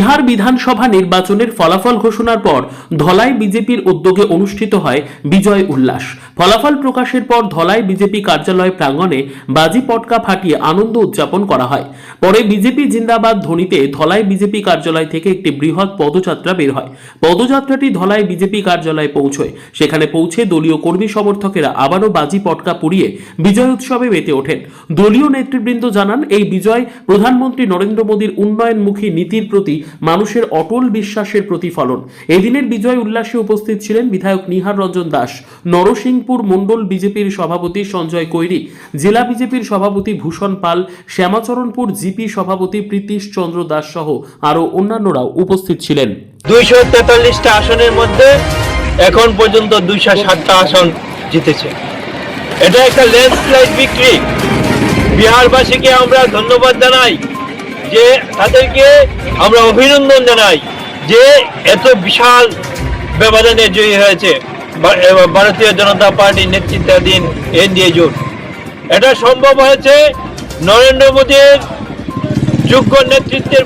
বিহার বিধানসভা নির্বাচনের ফলাফল ঘোষণার পর ধলাই বিজেপির উদ্যোগে অনুষ্ঠিত হয় বিজয় উল্লাস। ফলাফল প্রকাশের পর ধলাই বিজেপি কার্যালয় প্রাঙ্গণে বাজি পটকা ফাটিয়ে আনন্দ উদযাপন করা হয়। পরে বিজেপি জিন্দাবাদ ধ্বনিতে ধলাই বিজেপি কার্যালয় থেকে একটি বৃহৎ পদযাত্রা বের হয়। পদযাত্রাটি ধলাই বিজেপি কার্যালয়ে পৌঁছয়। সেখানে পৌঁছে দলীয় কর্মী সমর্থকেরা আবারও বাজি পটকা পুড়িয়ে বিজয় উৎসবে মেতে ওঠেন। দলীয় নেতৃবৃন্দ জানান, এই বিজয় প্রধানমন্ত্রী নরেন্দ্র মোদীর উন্নয়নমুখী নীতির প্রতি মানুষের অটল বিশ্বাসের প্রতিফলন। এদিনের বিজয় উল্লাসে উপস্থিত ছিলেন বিধায়ক নিহার রঞ্জন দাস। নরসিংপুর মণ্ডল বিজেপির সভাপতি সঞ্জয় কৈরি, জেলা বিজেপির সভাপতি ভূষণ পাল, শ্যামাচরণপুর জিপি সভাপতি প্রীতিশ চন্দ্র দাস সহ আরও অন্যান্যরাও উপস্থিত ছিলেন। দুইশো তেতাল্লিশটা আসনের মধ্যে এখন পর্যন্ত দুইশো ষাটটা আসন জিতেছে। এটা একটা ল্যান্ডস্লাইড বিক্রি। বিহারবাসীকে আমরা ধন্যবাদ জানাই। যে তাদেরকে আমরা অভিনন্দন জানাই যে এত বিশাল ব্যবধানে জয়ী হয়েছে ভারতীয় জনতা পার্টির নেতৃত্বাধীন এনডিএ জোট। এটা সম্ভব হয়েছে নরেন্দ্র মোদীর যোগ্য নেতৃত্বের